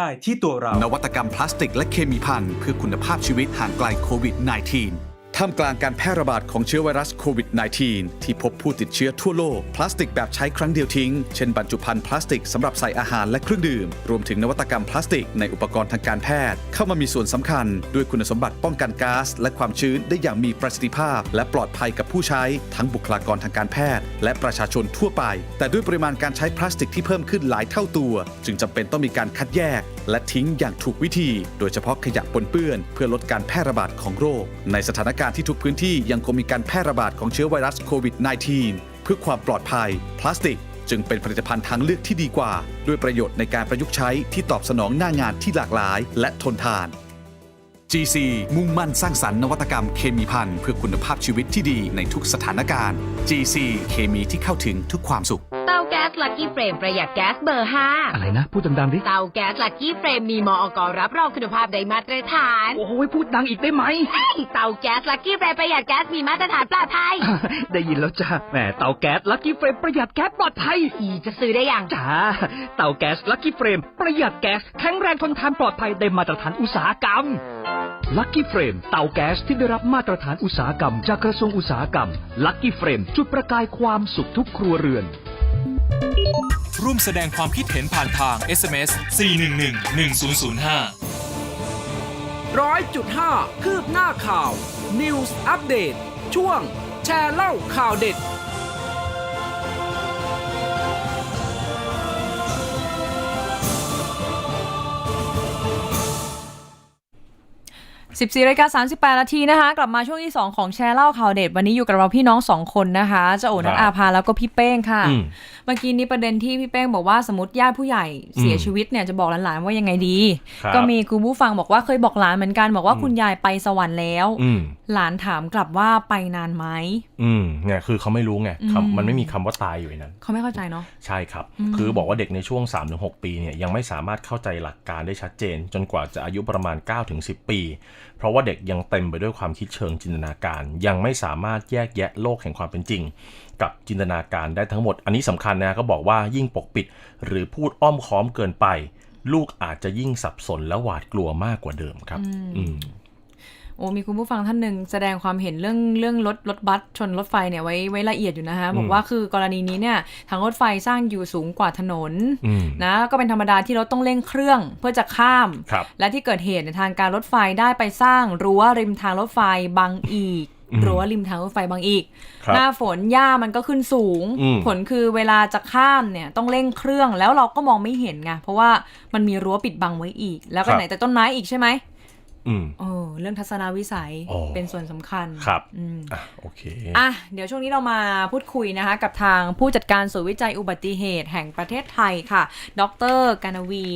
ได้ที่ตัวเรา นวัตกรรมพลาสติกและเคมีพันเพื่อคุณภาพชีวิตห่างไกลโควิด -19 ท่ามกลางการแพร่ระบาดของเชื้อไวรัสโควิด -19 ที่พบผู้ติดเชื้อทั่วโลก พลาสติกแบบใช้ครั้งเดียวทิ้ง เช่นบรรจุภัณฑ์พลาสติกสำหรับใส่อาหารและเครื่องดื่ม รวมถึงนวัตกรรมพลาสติกในอุปกรณ์ทางการแพทย์ เข้ามามีส่วนสำคัญ ด้วยคุณสมบัติป้องกันก๊าซและความชื้นได้อย่างมีประสิทธิภาพ และปลอดภัยกับผู้ใช้ทั้งบุคลากรทางการแพทย์ และประชาชนทั่วไป แต่ด้วยปริมาณการใช้พลาสติกที่เพิ่มขึ้นหลายเท่าตัว จึงจำเป็นต้องมีการคัดแยก และทิ้งอย่างถูกวิธี โดยเฉพาะขยะปนเปื้อน เพื่อลดการแพร่ระบาดของโรค ในสถานการณ์การที่ทุกพื้นที่ยังคงมีการแพร่ระบาดของเชื้อไวรัสโควิด -19 เพื่อความปลอดภัย พลาสติก จึงเป็นผลิตภัณฑ์ทางเลือกที่ดีกว่า ด้วยประโยชน์ในการประยุกต์ใช้ที่ตอบสนองหน้างานที่หลากหลาย และทนทาน GC มุ่งมั่นสร้างสรรค์นวัตกรรมเคมีภัณฑ์เพื่อคุณภาพชีวิตที่ดีในทุกสถานการณ์ GC เคมีที่เข้าถึงทุกความสุข เตาแก๊สลักกี้เฟรมประหยัดแก๊สเบอร์อะไรนะ พูดดังๆดิ5เตาแก๊สลักกี้เฟรมมีมอกรับรองคุณภาพได้มาตรฐาน โอ้ยพูดดังอีกได้ไหมเตาแก๊สลักกี้เฟรมประหยัดแก๊สมีมาตรฐานปลอดภัย ได้ยินแล้วจ้าแหมเตาแก๊สลักกี้เฟรมประหยัดแก๊สปลอดภัยอีจะซื้อได้ยังจ้าเตาแก๊สลักกี้เฟรมประหยัดแก๊สแข็งแรงทนทานปลอดภัยได้มาตรฐานอุตสาหกรรมลักกี้เฟรมเตาแก๊สที่ได้รับมาตรฐานอุตสาหกรรม จากกระทรวงอุตสาหกรรมลักกี้เฟรมจุดประกายความสุขทุกครัวเรือน ร่วมแสดงความคิดเห็นผ่านทาง SMS 411 1005ร้อยจุดห้าคืบหน้าข่าว News Update ช่วงแชร์เล่าข่าวเด็ด 14รายการ38 นาทีนะคะ กลับมาช่วงที่ 2 ของแชร์เล่าข่าวเด็ด วันนี้อยู่กับเราพี่น้อง 2 คนนะคะเจ้าโอนัทอาภาแล้วก็พี่เป้งค่ะอืมเมื่อกี้นี้ประเด็นที่พี่เป้งบอกว่าสมมติญาติผู้ใหญ่เสียชีวิตเนี่ยจะบอกหลานๆว่ายังไงดีครับก็มีคุณผู้ฟังบอกว่าเคยบอกหลานเหมือนกันบอกว่าคุณยายไปสวรรค์แล้วอืมหลานถามกลับว่าไปนานไหมอืมเนี่ยคือเขาไม่รู้ไงอืมคำมันไม่มีคำว่าตายอยู่ในนั้นเขาไม่เข้าใจเนาะใช่ครับอืมคือบอกว่าเด็กในช่วง 3-6 ปีเนี่ยยังไม่สามารถเข้าใจหลักการได้ชัดเจน จนกว่าจะอายุประมาณ 9-10 ปี เพราะว่าเด็กยังเต็มไปด้วยความคิดเชิงจินตนาการ ยังไม่สามารถแยกแยะโลกแห่งความเป็นจริง กับจินตนาการได้ทั้งหมด อันนี้สำคัญนะก็บอกว่ายิ่งปกปิด หรือพูดอ้อมค้อมเกินไป ลูกอาจจะยิ่งสับสนและหวาดกลัวมากกว่าเดิมครับ อืม โอ้มีคุณผู้ฟังท่านหนึ่งแสดงความเห็นเรื่องเรื่องรถรถบัสชนรถไฟเนี่ยไว้ไว้ละเอียดอยู่นะคะบอกว่าคือกรณีนี้เนี่ยทางรถไฟสร้างอยู่สูงกว่าถนนอืมนะก็เป็นธรรมดาที่รถต้องเร่งเครื่องเพื่อจะข้ามครับและที่เกิดเหตุในยทางการรถไฟได้ไปสร้างรั้วริมทางรถไฟบังอีกอืมรั้วริมทางรถไฟบังอีกครับหน้าฝนหญ้ามันก็ขึ้นสูงอืมผลคือเวลาจะข้ามเนี่ยต้องเร่งเครื่องแล้วเราก็มองไม่เห็นไงเพราะว่ามันมีรั้วปิดบังไว้อีก แล้วก็ไหนแต่ต้นไม้อีกใช่ไหมอืม เออเรื่องทัศนวิสัยอ๋อเป็นส่วนสำคัญครับอืมอะโอเคอะเดี๋ยวช่วงนี้เรามาพูดคุยนะคะ กับทางผู้จัดการศูนย์วิจัยอุบัติเหตุแห่งประเทศไทยค่ะ ดรกานวี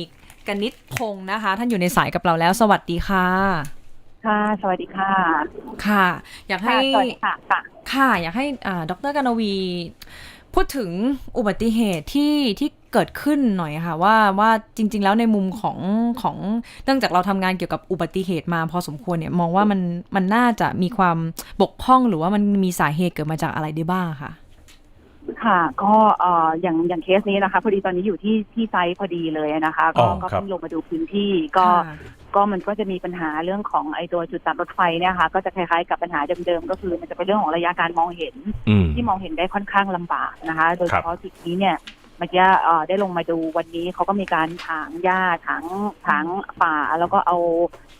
กนิษฐ์พงศ์นะคะ ท่านอยู่ในสายกับเราแล้ว สวัสดีค่ะ ค่ะ สวัสดีค่ะ ค่ะ อยากให้ค่ะสวัสดีค่ะค่ะค่ะ อยากให้อ่าดรกานวี พูดถึงอุบัติเหตุที่ที่เกิดขึ้นหน่อยค่ะว่าว่าจริง ๆ แล้วในมุมของของเนื่องจากเราทำงานเกี่ยวกับอุบัติเหตุมาพอสมควรเนี่ยมองว่ามันมันน่าจะมีความบกพร่องหรือว่ามันมีสาเหตุเกิดมาจากอะไรได้บ้างค่ะ ค่ะก็เอ่ออย่างอย่างเคสนี้นะคะ พอดีตอนนี้อยู่ที่ที่ไซต์พอดีเลยนะคะอ๋ก็อก็ครับเพิ่งลงมาดูพื้นที่ก็ค่ะ ก็มันก็จะมีปัญหาเรื่องของไอตัวจุดตัดรถไฟเนี่ยค่ะ ก็จะคล้ายๆกับปัญหาเดิมๆก็คือ มันจะเป็นเรื่องของระยะการมองเห็นอืมที่มองเห็นได้ค่อนข้างลำบากนะคะ โดยครัเฉบพาะจุดนี้เนี่ยเมื่อกี้เอ่อได้ลงมาดูวันนี้เขาก็มีการถางหญ้าถางถางป่า แล้วก็เอา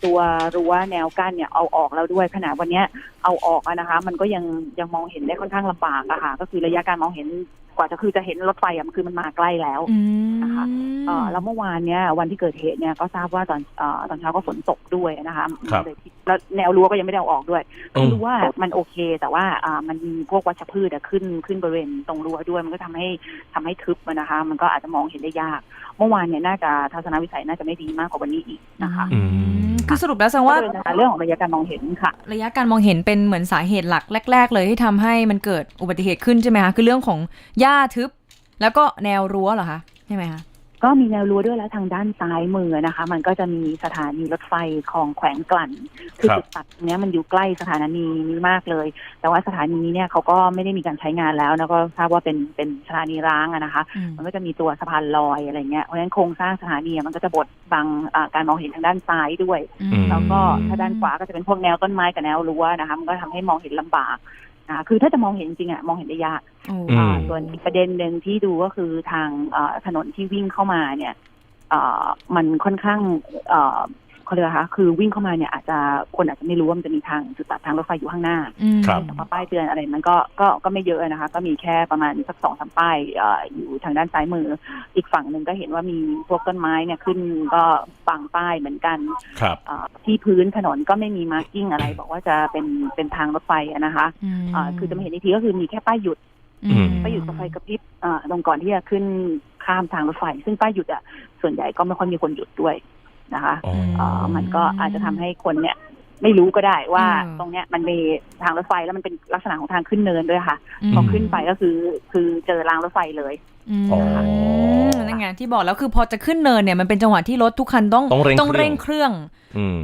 ตัวรั้วแนวกั้นเนี่ยเอาออกแล้วด้วยขณะวันเนี้ยเอาออกอะนะคะ มันก็ยังยังมองเห็นได้ค่อนข้างลำบากอะค่ะ ก็คือระยะการมองเห็นก ว่าจะคือจะเห็นรถไฟอะมันคือมันมาใกล้แล้วอืมนะคะเอ่อแล้วเมื่อวานเนี่ยวันที่เกิดเหตุเนี่ยก็ทราบว่าตอนเอ่อตอนเช้าก็ฝนตกด้วยนะคะครับเลยที่แล้วแนวรั้วก็ยังไม่ได้เอาออกด้วยคือมรู้ว่ามันโอเคแต่ว่าอ่ามันมีพวกวัชพืชอะขึ้นขึ้นบริเวณตรงรั้วด้วยมันก็ทำให้ทำให้ทึบอะนะคะ มันก็อาจจะมองเห็นได้ยาก เมื่อวานเนี่ยน่าจะทัศนวิสัยน่าจะไม่ดีมากกว่าวันนี้อีกนะคะ อืม คือสรุปแล้วแสดงว่าก็เลยนะคะเรื่องของระยะการมองเห็นค่ะ ระยะการมองเห็นเป็นเหมือนสาเหตุหลักแรก ๆ เลยที่ทำให้มันเกิดอุบัติเหตุขึ้นใช่ไหมคะคือเรื่องของหญ้าทึบ แล้วก็แนวรั้วเหรอคะใช่ไหมคะ ก็มีแนวรั้วด้วยแล้วทางด้านซ้ายมือนะคะ มันก็จะมีสถานีรถไฟคลองแขวงกลั่น คือครับจุดตัดตรงเนี้ยมันอยู่ใกล้สถานีนี้มากเลย แต่ว่าสถานีนี้เนี่ยเขาก็ไม่ได้มีการใช้งานแล้วแล้วก็ทราบว่าเป็นเป็นสถานีร้างอะนะคะอืมมันก็จะมีตัวสะพานลอยอะไรเงี้ยเพราะฉะนั้นโครงสร้างสถานีอะมันก็จะบดบังอ่าการมองเห็นทางด้านซ้ายด้วยอืมแล้วก็ถ้าด้านขวาก็จะเป็นพวกแนวต้นไม้กับแนวรั้วนะคะมันก็ทำให้มองเห็นลำบาก นะคะคือถ้าจะมองเห็นจริงๆอะมองเห็นได้ยากโอ้อืมอ่าส่วนอีกประเด็นหนึ่งที่ดูก็คือทางเอ่อถนนที่วิ่งเข้ามาเนี่ยเอ่อมันค่อนข้าง เอ่อเขาเรียกว่าคะคือวิ่งเข้ามาเนี่ยอาจจะคนอาจจะไม่รู้ว่ามันจะมีทางจุดตัดทางรถไฟอยู่ข้างหน้าอืมครับแต่ว่าป้ายเตือนอะไรมันก็ก็ก็ไม่เยอะนะคะ ก็มีแค่ประมาณสักสองสามป้ายเอ่ออยู่ทางด้านซ้ายมือ อีกฝั่งหนึ่งก็เห็นว่ามีพวกต้นไม้เนี่ยขึ้นก็ปังป้ายเหมือนกันครับเอ่อที่พื้นถนนก็ไม่มีมาร์กิ้งอะไร บอกว่าจะเป็นเป็นทางรถไฟอะนะคะมอ่าคือจะไม่เห็นอีกทีก็คือมีแค่ป้ายหยุดอืมป้ายหยุดกับไฟกระพริบอ่าตรงก่อนที่จะขึ้นข้ามทางรถไฟ ซึ่งป้ายหยุดอะส่วนใหญ่ก็ไม่ค่อยมีคนหยุดด้วย นะคะอ๋อเอ่อมันก็อาจจะทำให้คนเนี่ยไม่รู้ก็ได้ว่าอืมตรงเนี้ยมันมีทางรถไฟแล้วมันเป็นลักษณะของทางขึ้นเนินด้วยค่ะมพอขึ้นไปก็คือคือเจอรางรถไฟเลยมอ๋อนั่นไงที่บอกแล้วคือพอจะขึ้นเนินเนี่ยมันเป็นจังหวะที่รถทุกคันต้องต้องเร่งต้องเร่งเครื่อง อืม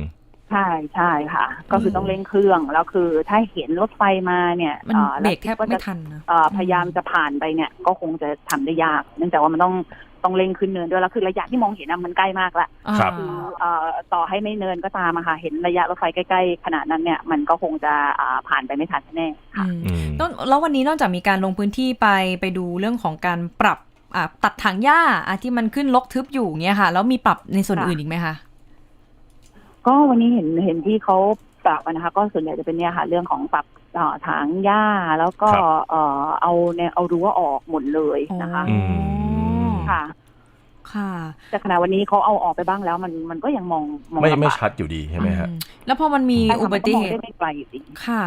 ใช่ใช่ค่ะ ก็คือต้องเร่งเครื่องแล้วคือถ้าเห็นรถไฟมาเนี่ยมันอ่อเบรกแทบล้วคิดว่าไม่จะทันนะเอ่อพยายามจะผ่านไปเนี่ย ก็คงจะทำได้ยาก เนื่องจากว่ามันต้อง ต้องเร่งขึ้นเนินด้วยแล้วคือระยะที่มองเห็นอะมันใกล้มากละครับ คือเอ่อต่อให้ไม่เนินก็ตามอะค่ะ เห็นระยะรถไฟใกล้ๆขนาดนั้นเนี่ยมันก็คงจะอ่าผ่านไปไม่ทันแน่ๆค่ะ อืมอืม ต้นแล้ววันนี้นอกจากมีการลงพื้นที่ไปไปดูเรื่องของการปรับอ่าตัดถังหญ้าอะที่มันขึ้นลกทึบอยู่เงี้ยค่ะ แล้วมีปรับในส่วนค่ะ อื่นอีกไหมคะ ก็วันนี้เห็นเห็นที่เขาปรับอะนะคะ ก็ส่วนใหญ่จะเป็นเนี่ยค่ะ เรื่องของปรับเอ่อถางหญ้าแล้วก็ครับ เอ่อเอาเนี่ยเอารั้วออกหมดเลยนะคะ อืม ค่ะ ค่ะ แต่ขณะวันนี้เขาเอาออกไปบ้างแล้ว มันมันก็ยังมองมองไม่ลำบากไม่ชัดอยู่ดีใช่ไหมฮะ อืมแล้วพอมันมีใช่ค่ะอุบัติเหมันก็มองตุ ได้ไม่ไกลอยู่ดี ค่ะ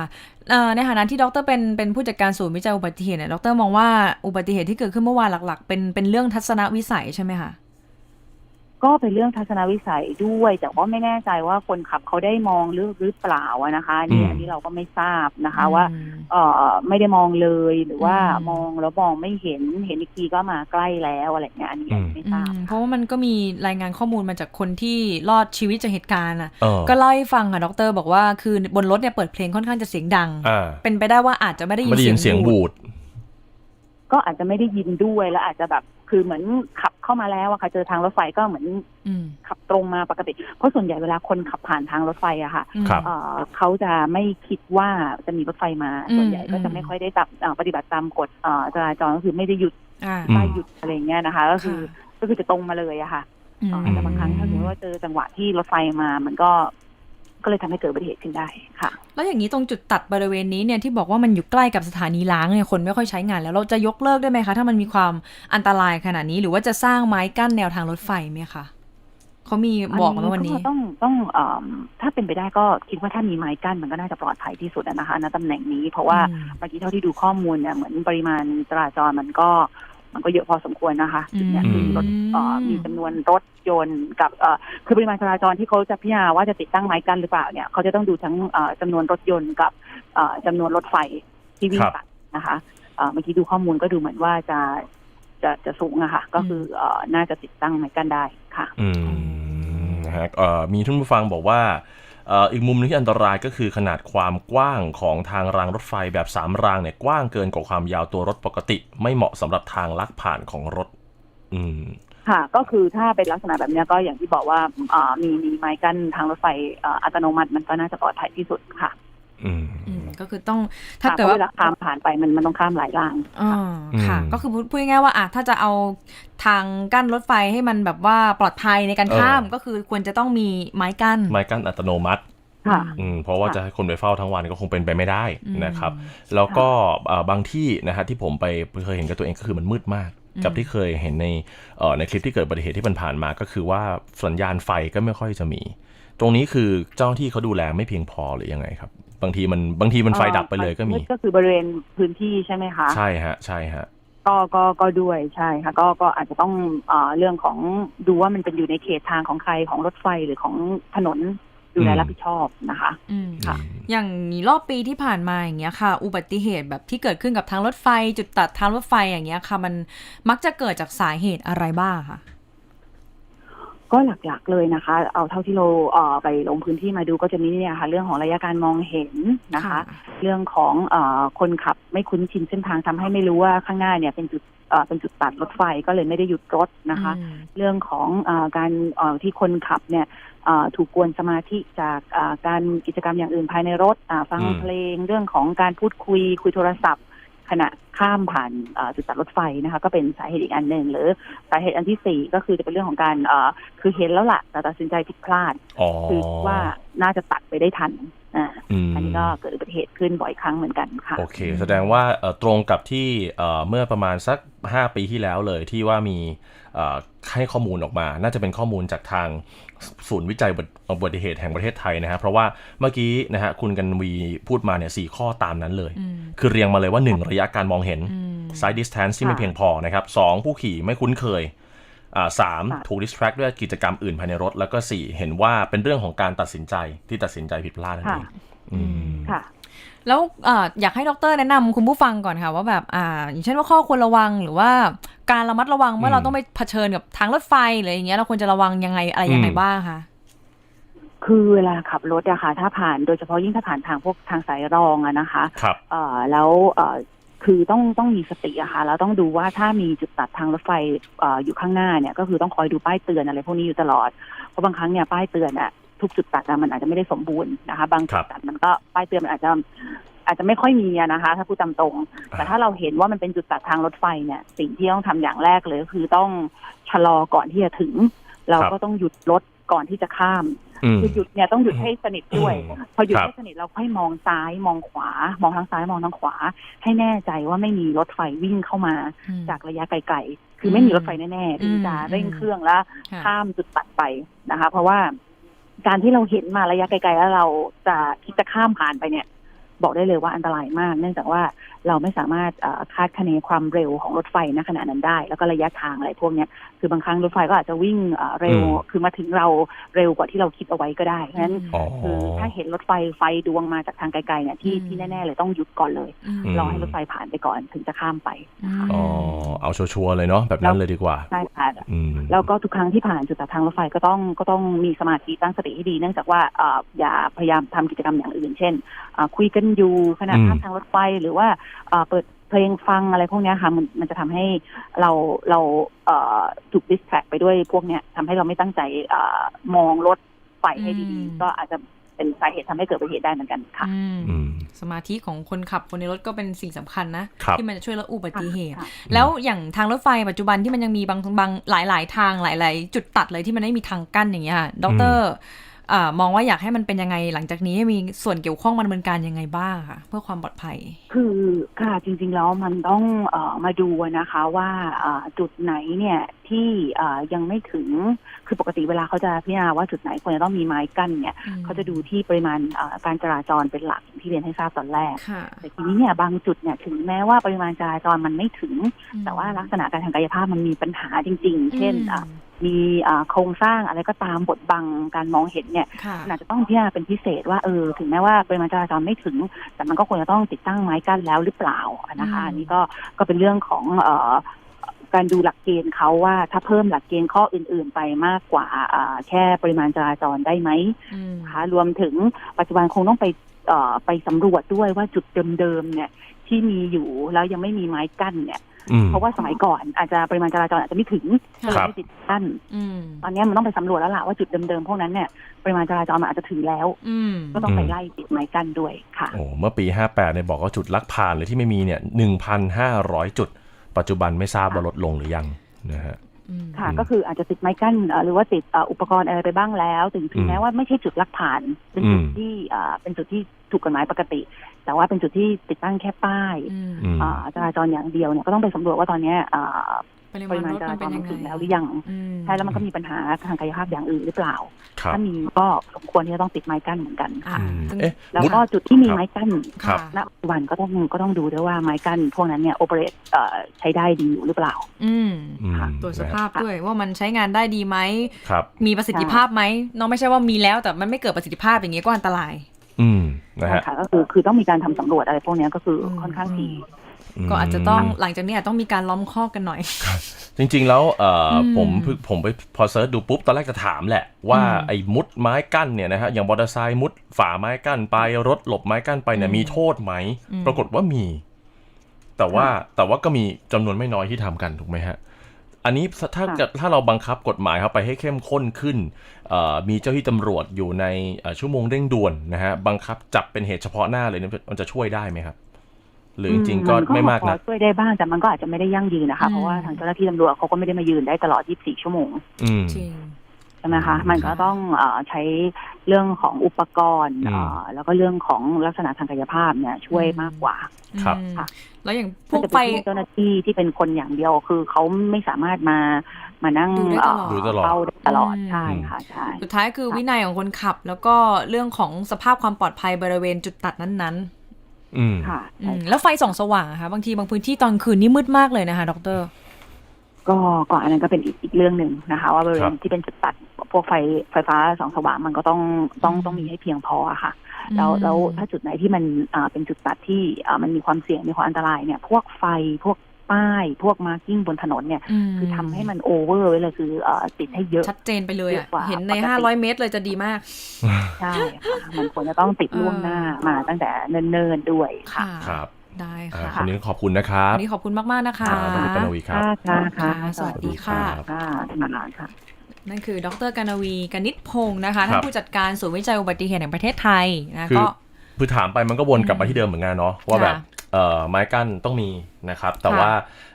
เอ่อในฐานะที่ดรเป็นเป็นผู้จัดการศูนย์วิจัยอุบัติเหตุเนี่ยดรมองว่าอุบัติเหตุที่เกิดขึ้นเมื่อวานหลัก ๆ เป็นเป็นเรื่องทัศนวิสัยใช่ไหมคะ ก็เป็นเรื่องทัศนวิสัยด้วย แต่ว่าไม่แน่ใจว่าคนขับเขาได้มองหรือหรือเปล่าอะนะคะอันนี่อืมอันนี้เราก็ไม่ทราบนะคะว่าอืมเออไม่ได้มองเลยหรือว่าอืมมองแล้วมองไม่เห็นเห็นอีกทีก็มาใกล้แล้วอะไรเงี้ยอันนี้อันนี้ไม่ทราบอืมเพราะว่ามันก็มีรายงานข้อมูลมาจากคนที่รอดชีวิตจากเหตุการณ์อะเออก็เล่าให้ฟังค่ะดร บอกว่าคือบนรถเนี่ยเปิดเพลงค่อนข้างจะเสียงดังอ่าเป็นไปได้ว่าอาจจะไม่ได้ยิไม่ได้ยินเสียงบูดก็อาจจะไม่ได้ยินด้วยแล้วอาจจะแบบ คือเหมือนขับเข้ามาแล้วอะค่ะ เจอทางรถไฟก็เหมือนอืมขับตรงมาปกติ เพราะส่วนใหญ่เวลาคนขับผ่านทางรถไฟอะค่ะครับเอ่อเขาจะไม่คิดว่าจะมีรถไฟมาอืมส่วนใหญ่ก็อืจะมไม่ค่อยได้ตับเอ่อปฏิบัติตามกฎเอ่อจราจรก็คือไม่ได้หยุดอ่าอืมป้ายหยุดอะไรอย่างเงี้ยนะคะ ก็คือก็คือจะตรงมาเลยอะค่ะอืมเอ่อแต่บางครั้งถ้าสมมติว่าเจอจังหวะที่รถไฟมา มันก็ ก็เลยทำให้เกิดอุบัติเหตุขึ้นได้ค่ะ แล้วอย่างนี้ตรงจุดตัดบริเวณนี้เนี่ยที่บอกว่ามันอยู่ใกล้กับสถานีล้างเนี่ยคนไม่ค่อยใช้งาน แล้วเราจะยกเลิกได้ไหมคะ ถ้ามันมีความอันตรายขนาดนี้ หรือว่าจะสร้างไม้กั้นแนวทางรถไฟไหมคะเขามีบอกมาวันนี้ก็ต้องต้องเอ่อถ้าเป็นไปได้ก็คิดว่าถ้ามีไม้กั้นมันก็น่าจะปลอดภัยที่สุดอะนะคะณตำแหน่งนี้ เพราะว่าอืมเมื่อกี้เท่าที่ดูข้อมูลเนี่ยเหมือนปริมาณจราจรมันก็ มันก็เยอะพอสมควรนะคะจุดเนี้ยอืมคือรถเอ่อมีจำนวนรถยนต์กับเอ่อคือปริมาณจราจรที่เขาจะพิจารณาว่าจะติดตั้งไม้กั้นหรือเปล่าเนี่ยเขาจะต้องดูทั้งเอ่อจำนวนรถยนต์กับเอ่อจำนวนรถไฟที่วิ่งครับตัดนะคะเอ่อเมื่อกี้ดูข้อมูลก็ดูเหมือนว่าจะจะจะสูงอะค่ะ ก็คือเอ่อน่าจะติดตั้งไม้กั้นได้ค่ะ อืมนะฮะเอ่อมีท่านผู้ฟังบอกว่าเอ่ออีกมุมหนึงที่อันตรายก็คือขนาดความกว้างของทางรางรถไฟแบบสามรางเนี่ยกว้างเกินกว่าความยาวตัวรถปกติ ไม่เหมาะสำหรับทางลักผ่านของรถ อืมค่ะ ก็คือถ้าเป็นลักษณะแบบเนี้ยก็อย่างที่บอกว่าอ่ามีมีไม้กั้นทางรถไฟอ่าอัตโนมัติมันก็น่าจะปลอดภัยที่สุดค่ะ อืมอืม ก็คือต้องถ้าค่ะเกิดเพราะว่าเวลาข้ามผ่านไปมันมันต้องข้ามหลายรางอ่าค่ะอืมก็คือพูดพูดง่ายๆว่าอะถ้าจะเอาทางกั้นรถไฟให้มันแบบว่าปลอดภัยในการข้ามก็คือควรจะต้องมีไม้กั้นไม้กั้นอัตโนมัติค่ะอืมเพราะว่าค่ะจะให้คนไปเฝ้าทั้งวันก็คงเป็นไปไม่ได้อืมนะครับ แล้วก็เอ่อบางที่นะฮะที่ผมไปเคยเห็นกับตัวเองก็คือมันมืดมากอืมกับที่เคยเห็นในเอ่อในคลิปที่เกิดอุบัติเหตุที่มันผ่านมาก็คือว่าสัญญาณไฟก็ไม่ค่อยจะมี ตรงนี้คือเจ้าหน้าที่เขาดูแลไม่เพียงพอหรือยังไงครับ บางทีมันบางทีมันไฟดับไปเลยก็มีก็คือบริเวณพื้นที่ใช่ไหมคะ ใช่ฮะ ใช่ฮะก็ก็ก็ด้วยใช่ค่ะ ก็ก็อาจจะต้องอ่าเรื่องของดูว่ามันเป็นอยู่ในเขตทางของใครของรถไฟหรือของถนนดูแลอืมรับผิดชอบนะคะ อืมค่ะ อย่างรอบปีที่ผ่านมาอย่างเงี้ยค่ะ อุบัติเหตุแบบที่เกิดขึ้นกับทางรถไฟ จุดตัดทางรถไฟอย่างเงี้ยค่ะ มันมักจะเกิดจากสาเหตุอะไรบ้างคะ ก็หลักๆเลยนะคะ เอาเท่าที่เราเอ่อไปลงพื้นที่มาดูก็จะมีเนี่ยค่ะ เรื่องของระยะการมองเห็นนะคะ เรื่องของเอ่อคนขับไม่คุ้นชินเส้นทางทำให้ไม่รู้ว่าข้างหน้าเนี่ยเป็นจุดเอ่อเป็นจุดตัดรถไฟก็เลยไม่ได้หยุดรถนะคะอืมเรื่องของเออการเอ่อที่คนขับเนี่ยเอ่อถูกกวนสมาธิจากเอ่อการกิจกรรมอย่างอื่นภายในรถอ่าฟังอืมเพลงเรื่องของการพูดคุยคุยโทรศัพท์ ขณะข้ามผ่านเอ่อจุดตัดรถไฟนะคะก็เป็นสาเหตุอีกอันหนึ่งหรือสาเหตุอันที่สี่ก็คือจะเป็นเรื่องของการเอ่อคือเห็นแล้วล่ะแต่ตัดสินใจผิดพลาดอ๋อคือว่าน่าจะตัดไปได้ทัน อ่ามอันนี้ก็เกิดอุบัติเหตุขึ้นบ่อยครั้งเหมือนกันค่ะ โอเค แสดงว่าเอ่อตรงกับที่เอ่อเมื่อประมาณสัก 5 ปีที่แล้วเลยที่ว่ามีเอ่อให้ข้อมูลออกมา น่าจะเป็นข้อมูลจากทางศูนย์วิจัยอุบัติเหตุแห่งประเทศไทยนะฮะเพราะว่าเมื่อกี้นะฮะคุณกันวีพูดมาเนี่ยสข้อตามนั้นเลยอืมคือเรียงมาเลยว่า 1 ระยะการมองเห็นอืม side distance ที่ไม่ค่ะเพียงพอนะครับสองผู้ขี่ไม่คุ้นเคย อ่าสามค่ะถูก distract ด้วยกิจกรรมอื่นภายในรถ แล้วก็สี่เห็นว่าเป็นเรื่องของการตัดสินใจที่ตัดสินใจผิดพลาดนั่นเองอืมค่ะแล้วอ่าอยากให้ดรแนะนำคุณผู้ฟังก่อนค่ะว่าแบบอ่าอย่างเช่นว่าข้อควรระวังหรือว่าการระมัดระวังเมื่อือมเราต้องไปเผชิญกับทางรถไฟหรืออย่างเงี้ยเราควรจะระวังยังไงอะไรยังไงอืมบ้างคะคือเวลาขับรถอะค่ะถ้าผ่านโดยเฉพาะยิ่งถ้าผ่านทางพวกทางสายรองอะนะคะครับเอ่อแล้วเอ่อ คือต้องต้องมีสติอะค่ะแล้วต้องดูว่าถ้ามีจุดตัดทางรถไฟเอ่ออยู่ข้างหน้าเนี่ย ก็คือต้องคอยดูป้ายเตือนอะไรพวกนี้อยู่ตลอด เพราะบางครั้งเนี่ยป้ายเตือนอะทุกจุดตัดอะมันอาจจะไม่ได้สมบูรณ์นะคะ บางครัจุบดตัดมันก็ป้ายเตือนมันอาจจะอาจจะไม่ค่อยมีอะนะคะ ถ้าพูดตามตรง แต่ถ้าเราเห็นว่ามันเป็นจุดตัดทางรถไฟเนี่ย สิ่งที่ต้องทำอย่างแรกเลยก็คือต้องชะลอก่อนที่จะถึง เราก็ต้องหยุดรถก่อนที่จะข้ามอืม คือหยุดเนี่ยต้องหยุดให้สนิทด้วยอืมพอหยุดครับให้สนิทเราค่อยมองซ้ายมองขวา มองทางซ้ายมองทางขวา ให้แน่ใจว่าไม่มีรถไฟวิ่งเข้ามาอืมจากระยะไกลๆคือไม่มีรถไฟแน่ๆถึงจะอืมเร่งเครื่องแล้วค่ะข้ามจุดตัดไปนะคะ เพราะว่าการที่เราเห็นมาระยะไกลๆแล้วเราจะคิดจะข้ามผ่านไปเนี่ย บอกได้เลยว่าอันตรายมาก เนื่องจากว่าเราไม่สามารถเอ่อคาดคะเนความเร็วของรถไฟณขณะนั้นได้ แล้วก็ระยะทางอะไรพวกเนี้ยคือบางครั้งรถไฟก็อาจจะวิ่งเอ่อเร็วอืมคือมาถึงเราเร็วกว่าที่เราคิดเอาไว้ก็ได้เพราะฉะนั้นอ๋อคือถ้าเห็นรถไฟไฟดวงมาจากทางไกลๆเนี่ยที่อืมที่แน่ๆเลยต้องหยุดก่อนเลยมอืมรอให้รถไฟผ่านไปก่อนถึงจะข้ามไปนะคะอ๋อเอาชัวร์ๆเลยเนาะแบบนั้นเลยดีกว่าใช่ค่ะอืมแล้วก็ทุกครั้งที่ผ่านจุดตัดทางรถไฟก็ต้องก็ต้องมีสมาธิตั้งสติให้ดี เนื่องจากว่าเอ่ออย่าพยายามทำกิจกรรมอย่างอื่น เช่นอ่าคุยกันอยู่ขณะอืมข้ามทางรถไฟหรือว่าเอ่อเปิดเพลงฟังอะไรพวกเนี้ยค่ะ มันมันจะทำให้เราเราเอ่อถูกดิสแทรกไปด้วยพวกเนี้ยทำให้เราไม่ตั้งใจเอ่อมองรถไฟให้ดีอืมๆก็อาจจะเป็นสาเหตุทำให้เกิดอุบัติเหตุได้เหมือนกันค่ะอืมอืมสมาธิของคนขับคนในรถก็เป็นสิ่งสำคัญนะครับที่มันจะช่วยลดอุบัติเหตุค่ะแล้วอย่างทางรถไฟปัจจุบันที่มันยังมีบางบางหลาย ๆ ทางหลาย ๆ จุดตัดเลยที่มันไม่มีทางกั้นอย่างเงี้ยค่ะดร อ่ามองว่าอยากให้มันเป็นยังไงหลังจากนี้ให้มีส่วนเกี่ยวข้องมันดำเนินการยังไงบ้างค่ะเพื่อความปลอดภัย คือค่ะจริงๆแล้วมันต้องเออมาดูนะคะว่าเอ่อจุดไหนเนี่ยที่เอ่อยังไม่ถึงคือปกติเวลาเขาจะพิจารณาว่าจุดไหนควรจะต้องมีไม้กั้นเนี่ยอืมเขาจะดูที่ปริมาณเอ่อการจราจรเป็นหลักอย่างที่เรียนให้ทราบตอนแรกค่ะแต่ทีนี้เนี่ยบางจุดเนี่ยถึงแม้ว่าปริมาณจราจรมันไม่ถึง แต่ว่าลักษณะการทางกายภาพมันมีปัญหาจริง ๆ เช่นอะ มีอ่าโครงสร้างอะไรก็ตามบดบังการมองเห็นเนี่ยค่ะอาจจะต้องพิจารณาเป็นพิเศษว่าเออถึงแม้ว่าปริมาณจราจรไม่ถึง แต่มันก็ควรจะต้องติดตั้งไม้กั้นแล้วหรือเปล่านะคะอืมอันนี้ก็ก็เป็นเรื่องของเอ่อการดูหลักเกณฑ์เขาว่าถ้าเพิ่มหลักเกณฑ์ข้ออื่น ๆ ไปมากกว่าอ่าแค่ปริมาณจราจรได้ไหมอืมนะคะรวมถึงปัจจุบันคงต้องไปเอ่อไปสำรวจด้วยว่าจุดเดิมๆเนี่ยที่มีอยู่แล้วยังไม่มีไม้กั้นเนี่ยอืม เพราะว่าสมัยก่อนอาจจะปริมาณจราจรอาจจะไม่ถึงก็เลยครับไม่ติดกั้นอืมตอนนี้มันต้องไปสำรวจแล้วล่ะว่าจุดเดิมๆพวกนั้นเนี่ยปริมาณจราจรมันอาจจะถึงแล้วอืมก็ต้องไปอืมไล่ติดไม้กั้นด้วยค่ะโอ้เมื่อปี 58เนี่ยบอกว่าจุดลักผ่านเลยที่ไม่มีเนี่ย1,500 จุด ปัจจุบันไม่ทราบว่าลดลงหรือยังนะฮะอืม ค่ะอืมก็คืออาจจะติดไม้กั้นเอ่อหรือว่าติดเอ่ออุปกรณ์อะไรไปบ้างแล้ว ถึงถึอืงมแม้ว่าไม่ใช่จุดลักผ่านเป็นจุดอืมที่เอ่อเป็นจุดที่ถูกกฎหมายปกติ แต่ว่าเป็นจุดที่ติดตั้งแค่ป้ายอืมอืมเอ่อจราจรอย่างเดียวเนี่ยก็ต้องไปสำรวจว่าตอนเนี้ยเอ่อ ปริปริมามาณณรถจมัรานจเป็นรยัมันงไงถึงแล้วหรือยังอืมใช่แล้วมันก็มีปัญหาทางกายภาพอย่างอื่นหรือเปล่าครับถ้ามีก็สมควรที่จะต้องติดไม้กั้นเหมือนกันอ่าค่ะอืมซึ่งเอ๊ะแล้วก็จุดที่มีครับไม้กั้นครับณปัจจุบันก็ต้องก็ต้องดูด้วยว่าไม้กั้นพวกนั้นเนี่ยโอเปเรตใช้ได้ดีอยู่หรือเปล่า อืมอืมตรวจสนะฮะภาพด้วยว่ามันใช้งานได้ดีไหมครับมีประสิทธิภาพไหมเน้องไม่ใช่ว่ามีแล้วแต่มันไม่เกิดประสิทธิภาพอย่างเงี้ยก็อันตราย อืมนะใช่ฮะค่ะก็คือคือต้องมีการทำสำรวจอะไรพวกเนี้ยก็คืออมค่อนข้างที ก็อาจจะต้องอืมหลังจากนี้อาจต้องมีการล้อมข้อกันหน่อย จริง ๆ แล้วเอ่ออมผมเพิ่งผมไปพอเซิร์ชดูปุ๊บ ตอนแรกจะถามแหละว่าอืมไอ้มุดไม้กั้นเนี่ยนะฮะอย่างมอเตอร์ไซค์มุดฝ่าไม้กั้นไปรถหลบไม้กั้นไปเนี่ยอืมมีโทษไหมอืมปรากฏว่ามี แต่ว่าแต่ว่าก็มีจำนวนไม่น้อยที่ทำกันถูกไหมฮะอันนี้ถ้าค่ะเกิดถ้าเราบังคับกฎหมายเข้าไปให้เข้มข้นขึ้นเอ่อมีเจ้าที่ตำรวจอยู่ในเอ่อชั่วโมงเร่งด่วนนะฮะ บังคับจับเป็นเหตุเฉพาะหน้าเลยเนี่ยมันจะช่วยได้ไหมครับ หรือจริงๆก็ไม่มากพนะอช่วยได้บ้างแต่มันก็อาจจะไม่ได้ยั่งยืนนะคะอืมเพราะว่าทางเจ้าหน้าที่ตำรวจเขาก็ไม่ได้มายืนได้ตลอด 24 ชั่วโมงอืมจริงใช่ไหมคะ มันก็ต้องเออใช้เรื่องของอุปกรณ์อืมเอ่อแล้วก็เรื่องของลักษณะทางกายภาพเนี่ยช่วยมากกว่า ครับอืมค่ะแล้วอย่างพถ้าวกจะไฟเป็นเจ้าหน้าที่ที่เป็นคนอย่างเดียวคือเขาไม่สามารถมามานั่งดูได้ตลอดเดูตลอดเฝ้าได้ตลอดอืมใช่ค่ะใช่สุดท้ายคือวินัยของคนขับ แล้วก็เรื่องของสภาพความปลอดภัยบริเวณจุดตัดนั้น อืมค่ะๆอืใช่มแล้วไฟส่องสว่างอะคะบางทีบางพื้นที่ตอนคืนนี่มืดมากเลยนะคะดรก็ก่อนอันนั้นก็เป็นอีกอีกเรื่องหนึ่งนะคะ ว่าบริเวครัณบที่เป็นจุดตัดพวกไฟไฟฟ้าสองสว่างมันก็ต้องต้องต้องมีให้เพียงพออะค่ะ แล้วอืมแล้วถ้าจุดไหนที่มันอ่าเป็นจุดตัดที่อ่ามันมีความเสี่ยงมีความอันตรายเนี่ย พวกไฟพวก ป้าย พวกมาร์กิ้งบนถนนเนี่ยมคือทำให้มันโอเวอร์ไว้เลยคืออ่าติดให้เยอะ ชัดเจนไปเลยเยอะอะกว่าเห็นในปกติ500เมตรเลยจะดีมาก ใช่ค่ะมันควรจะต้องติดล่วงหน้ามาตั้งแต่เนิ่นๆด้วยค่ะครับได้อ่าค่ะวันนี้ขอบคุณนะครับวันนี้ขอบคุณมาก ๆ นะคะครับคุณปนวีครับค่ะค่ะค่ะสวัสดีค่ะค่ะธรรมดาค่ะนั่นคือดรกนวีกนิษฐ์พงศ์นะคะครัท่าบนผู้จัดการศูนย์วิจัยอุบัติเหตุแห่งประเทศไทยนะคือก็คือถามไปมันก็วนกลับมาที่เดิมเหมือนกันเนาะว่าแบบค่ะเอ่อไม้กั้นต้องมีนะครับ แต่ค่ะว่า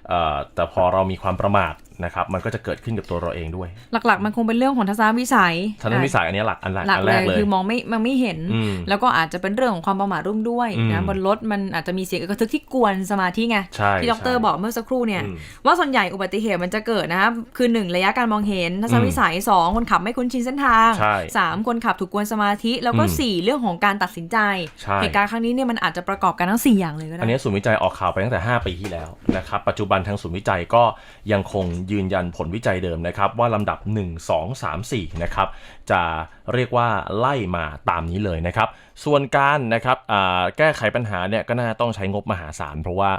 เอ่อแต่พอเรามีความประมาทนะครับมันก็จะเกิดขึ้นกับตัวเราเองด้วย หลักๆ มันคงเป็นเรื่องของทัศนวิสัยทัศนวิสัยอันนี้หลักอันแรกหลักอันเลแรกยเลยคือมองไม่มันไม่เห็นอืมแล้วก็อาจจะเป็นเรื่องของความประมาทร่วมด้วยอืนะมบนรถมันอาจจะมีเสียงกระทึกที่กวนสมาธิไงใช่ที่ดรใช่บอกเมื่อสักครู่เนี่ยอืมว่าส่วนใหญ่อุบัติเหตุมันจะเกิดนะครับคือหนึ่งระยะการมองเห็นทัศนวิสัยสองคนขับไม่คุ้นชินเส้นทางใช่สามคนขับถูกกวนสมาธิ แล้วก็อืมสี่เรื่องของการตัดสินใจใช่เหตุการณ์ครั้งนี้เนี่ยมันอาจจะประกอบกันทั้งสี่อย่างเลยก็ได้อันนี้ศูนย์วิจัยออกข่าวไปตั้งแต่ 5 ปีที่แล้วนะครับ ปัจจุบันทางศูนย์วิจัยก็ยังคงยืนยันผลวิจัยเดิมนะครับ ว่าลำดับ 1 2 3 4 นะครับ จะเรียกว่าไล่มาตามนี้เลยนะครับ ส่วนการนะครับแก้ไขปัญหาเนี่ยก็น่าต้องใช้งบมหาศาล เพราะว่า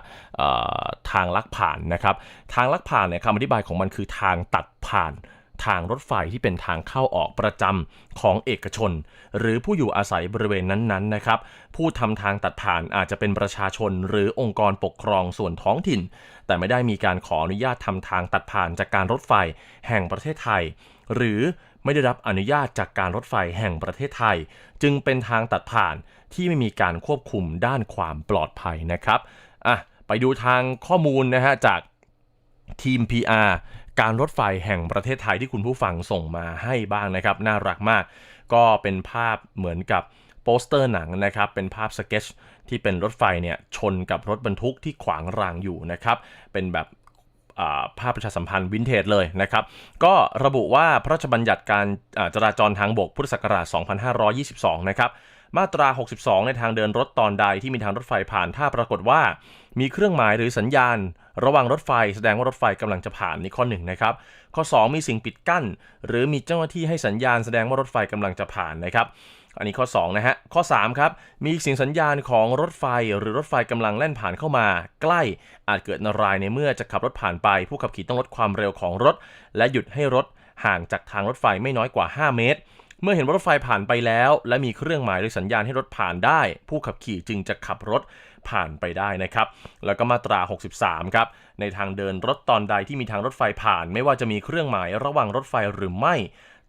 ทางลักผ่านนะครับ ทางลักผ่านเนี่ยคำอธิบายของมันคือทางตัดผ่าน ทางรถไฟที่เป็นทางเข้าออกประจำของเอกชน หรือผู้อยู่อาศัยบริเวณนั้นๆนะครับ ผู้ทำทางตัดผ่านอาจจะเป็นประชาชน หรือองค์กรปกครองส่วนท้องถิ่น แต่ไม่ได้มีการขออนุญาตทำทางตัดผ่านจากการรถไฟแห่งประเทศไทย หรือไม่ได้รับอนุญาตจากการรถไฟแห่งประเทศไทย จึงเป็นทางตัดผ่านที่ไม่มีการควบคุมด้านความปลอดภัยนะครับอะไปดูทางข้อมูลนะฮะจากทีม PR การรถไฟแห่งประเทศไทยที่คุณผู้ฟังส่งมาให้บ้างนะครับ น่ารักมาก ก็เป็นภาพเหมือนกับโปสเตอร์หนังนะครับ เป็นภาพสเก็ตชที่เป็นรถไฟเนี่ยชนกับรถบรรทุกที่ขวางรางอยู่นะครับ เป็นแบบภาพประชาสัมพันธ์วินเทจเลยนะครับ ก็ระบุว่าพระราชบัญญัติการจราจรทางบกพุทธศักราช 2522 นะครับ มาตรา 62 ในทางเดินรถตอนใดที่มีทางรถไฟผ่าน ถ้าปรากฏว่า มีเครื่องหมายหรือสัญญาณ ระหว่างรถไฟแสดงว่ารถไฟกำลังจะผ่านนี่ข้อ1นะครับข้อ 2 มีสิ่งปิดกั้น หรือมีเจ้าหน้าที่ให้สัญญาณแสดงว่ารถไฟกำลังจะผ่านนะครับอันนี้ข้อ2นะฮะข้อ3ครับมีสิ่งสัญญาณของรถไฟหรือรถไฟกำลังแล่นผ่านเข้ามา ใกล้อาจเกิดอันตรายในเมื่อจะขับรถผ่านไป ผู้ขับขี่ต้องลดความเร็วของรถ และหยุดให้รถห่างจากทางรถไฟไม่น้อยกว่า 5 เมตร เมื่อเห็นว่ารถไฟผ่านไปแล้ว และมีเครื่องหมายหรือสัญญาณให้รถผ่านได้ ผู้ขับขี่จึงจะขับรถ ผ่านไปได้นะครับ แล้วก็มาตรา 63 ครับ ในทางเดินรถตอนใดที่มีทางรถไฟผ่าน ไม่ว่าจะมีเครื่องหมายระหว่างรถไฟหรือไม่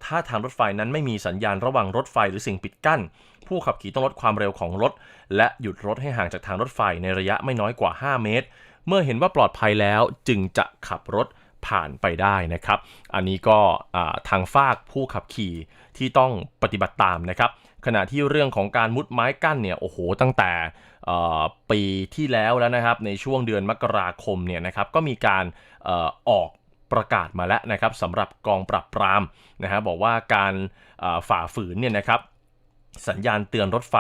ถ้าทางรถไฟนั้นไม่มีสัญญาณระหว่างรถไฟหรือสิ่งปิดกั้น ผู้ขับขี่ต้องลดความเร็วของรถ และหยุดรถให้ห่างจากทางรถไฟในระยะไม่น้อยกว่า 5 เมตร เมื่อเห็นว่าปลอดภัยแล้วจึงจะขับรถผ่านไปได้นะครับ อันนี้ก็ทางฝากผู้ขับขี่ที่ต้องปฏิบัติตามนะครับ ขณะที่เรื่องของการมุดไม้กั้นเนี่ย โอ้โห ตั้งแต่ ปีที่แล้วแล้วนะครับในช่วงเดือนมกราคมเนี่ยนะครับก็มีการออกประกาศมาแล้วนะครับสำหรับกองปราบปรามนะฮะบอกว่าการฝ่าฝืนเนี่ยนะครับสัญญาณเตือนรถไฟ